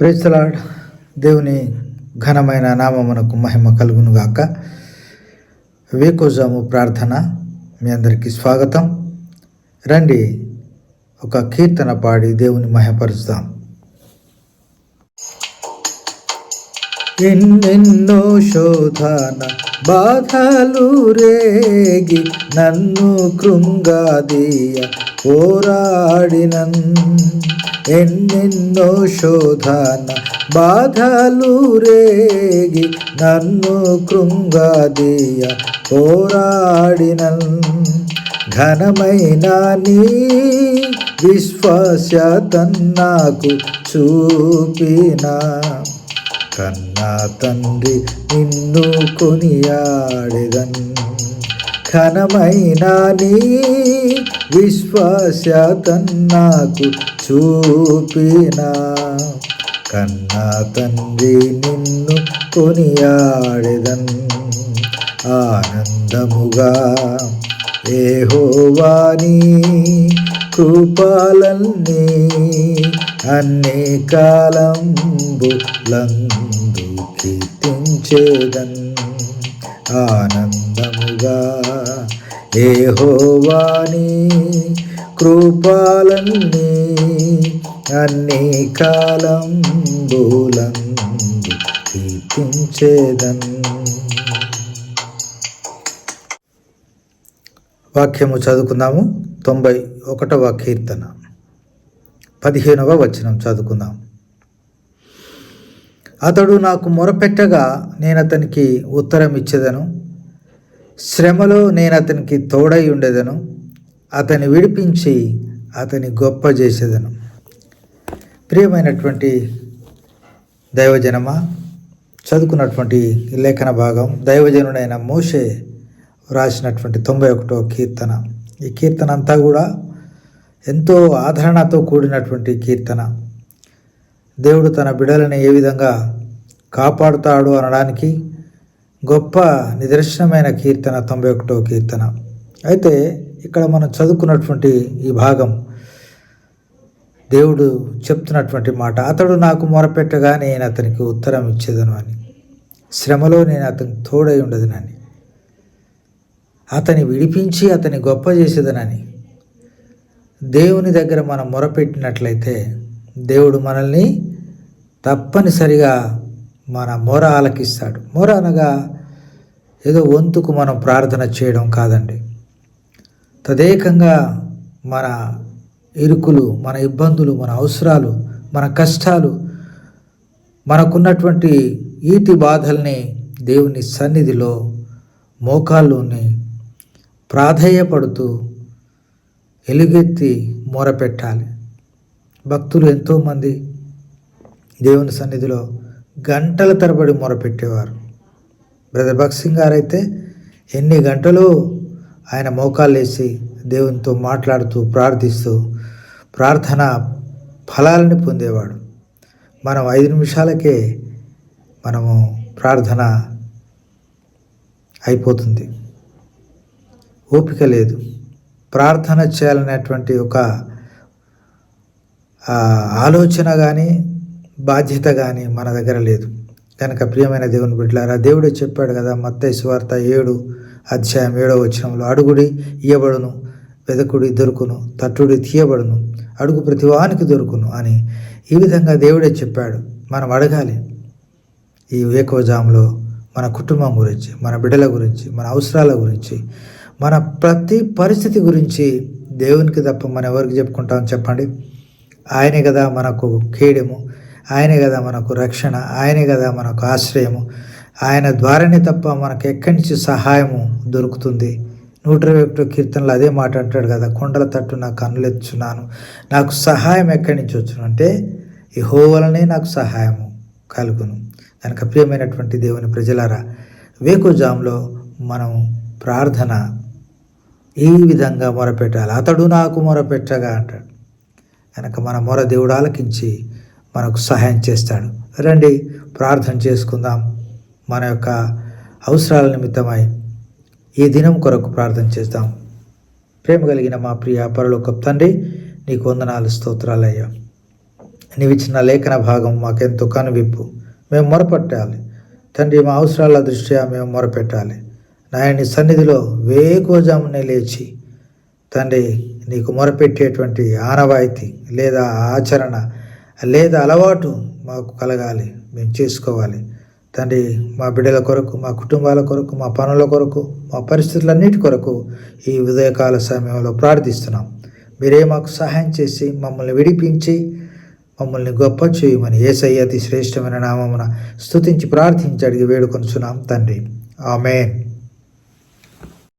Praise the Lord దేవుని ఘనమైన నామమునకు మహిమ కలుగును గాక వేకోజాము ప్రార్థన మీ అందరికీ స్వాగతం. రండి ఒక కీర్తన పాడి దేవుని మహపరుస్తాం ఎన్నెన్నో శోధన బాధలు రేగి నన్ను కృంగాదీయ పోరాడినన్. ఎన్నెన్నో శోధన బాధలు రేగి నన్ను కృంగాదీయ పోరాడినన్. ఘనమైన నీ విశ్వాసతన్నాకు చూపినా కన్నా తండ్రి నిన్ను కొనియాడెదన్. ఘనమైన నీ విశ్వాసతన్నాకు చూపినా. కన్నా తండ్రి నిన్ను కొనియాడెదన్. ఆనందముగా ఏహోవాని కృపాలన్నీ అన్ని కాలంబులందు కీర్తించేదన్ ఆనందముగా ఏహోవాని కృపాలన్నీ అన్ని కాలంబులందు కీర్తించేదన్ వాక్యము చదువుకుందాము. తొంభై ఒకటవ కీర్తన. పదిహేనవ వచనం చదువుకుందాం. అతడు నాకు మొరపెట్టగా నేను అతనికి ఉత్తరం ఇచ్చేదను. శ్రమలో నేను అతనికి తోడై ఉండేదను. అతని విడిపించి అతని గొప్ప చేసేదను. ప్రియమైనటువంటి దైవజనమా చదువుకున్నటువంటి లేఖన భాగం దైవజనుడైన మోషే వ్రాసినటువంటి తొంభై ఒకటో కీర్తన. ఈ కీర్తన అంతా కూడా ఎంతో ఆదరణతో కూడినటువంటి కీర్తన. దేవుడు తన బిడలని ఏ విధంగా కాపాడుతాడు అనడానికి గొప్ప నిదర్శనమైన కీర్తన తొంభై ఒకటో కీర్తన. అయితే ఇక్కడ మనం చదువుకున్నటువంటి ఈ భాగం దేవుడు చెప్తున్నటువంటి మాట అతడు నాకు మొరపెట్టగా నేను అతనికి ఉత్తరం ఇచ్చేదను అని. శ్రమలో నేను అతనికి తోడై ఉండదునని. అతని విడిపించి అతని గొప్ప చేసేదనని. దేవుని దగ్గర మనం మొరపెట్టినట్లయితే దేవుడు మనల్ని తప్పనిసరిగా మన మొర ఆలకిస్తాడు. మొర అనగా ఏదో వంతుకు మనం ప్రార్థన చేయడం కాదండి. తదేకంగా మన ఇరుకులు మన ఇబ్బందులు మన అవసరాలు మన కష్టాలు మనకున్నటువంటి ఈటి బాధల్ని దేవుని సన్నిధిలో మోకాల్లోని ప్రాధేయపడుతూ ఎలుగెత్తి మొరపెట్టాలి. భక్తులు ఎంతోమంది దేవుని సన్నిధిలో గంటల తరబడి మొరపెట్టేవారు. బ్రదర్ భక్సింగ్ సింగ్ ఎన్ని గంటలు ఆయన మోకాళ్ళు వేసి దేవునితో మాట్లాడుతూ ప్రార్థిస్తూ ప్రార్థన ఫలాలని పొందేవాడు. మనం ఐదు నిమిషాలకే మనము ప్రార్థన అయిపోతుంది. ఓపిక లేదు. ప్రార్థన చేయాలనేటువంటి ఒక ఆలోచన కానీ బాధ్యత కానీ మన దగ్గర లేదు. కనుక ప్రియమైన దేవుని బిడ్డలారా దేవుడే చెప్పాడు కదా మత్తయి సువార్త ఏడు అధ్యాయం ఏడో వచనంలో అడుగుడి ఇయ్యబడును వెదకుడి దొరుకును తట్టుడి తీయబడును అడుగు ప్రతివానికి దొరుకును అని ఈ విధంగా దేవుడే చెప్పాడు. మనం అడగాలి. ఈ వేకోజాంలో మన కుటుంబం గురించి మన బిడ్డల గురించి మన అవసరాల గురించి మన ప్రతి పరిస్థితి గురించి దేవునికి తప్ప మనం ఎవరికి చెప్పుకుంటామని చెప్పండి? ఆయనే కదా మనకు కీడము ఆయనే కదా మనకు రక్షణ ఆయనే కదా మనకు ఆశ్రయము. ఆయన ద్వారానే తప్ప మనకు ఎక్కడి నుంచి సహాయము దొరుకుతుంది? నూట ఇరవై ఒకటో కీర్తనలో అదే మాట అంటాడు కదా కొండల తట్టు నాకు కన్నులెచ్చున్నాను నాకు సహాయం ఎక్కడి నుంచి వచ్చును అంటే ఈ హోవలనే నాకు సహాయము కలుగును. కనుక ప్రియమైనటువంటి దేవుని ప్రజలారా వేకుజాంలో మనం ప్రార్థన ఈ విధంగా మొరపెట్టాలి. అతడు నాకు మొరపెట్టగా అంటాడు. కనుక మన మొర దేవుడు ఆలకించి మనకు సహాయం చేస్తాడు. రండి ప్రార్థన చేసుకుందాం. మన యొక్క అవసరాల నిమిత్తమై ఈ దినం కొరకు ప్రార్థన చేద్దాం. ప్రేమ కలిగిన మా ప్రియ పరలోక తండ్రి నీకు వందనాలు స్తోత్రాలయ్యా నీవు ఇచ్చిన లేఖన భాగం మాకెంతో కనువిప్పు. మేము మొరపెట్టాలి. తండ్రి మా అవసరాల దృష్ట్యా మేము మొరపెట్టాలి. నాయని సన్నిధిలో వేకోజామునే లేచి తండ్రి నీకు మొరపెట్టేటువంటి ఆనవాయితీ లేదా ఆచరణ లేదా అలవాటు మాకు కలగాలి. మేము చేసుకోవాలి. తండ్రి మా బిడ్డల కొరకు మా కుటుంబాల కొరకు మా పనుల కొరకు మా పరిస్థితులన్నిటి కొరకు ఈ ఉదయకాల సమయంలో ప్రార్థిస్తున్నాం. మీరే మాకు సహాయం చేసి మమ్మల్ని విడిపించి మమ్మల్ని గొప్ప చేయమని ఏసయ్య అతి శ్రేష్టమైన నామమున స్తుతించి ప్రార్థించి అడిగి వేడుకొనుచున్నాం తండ్రి. ఆమెన్.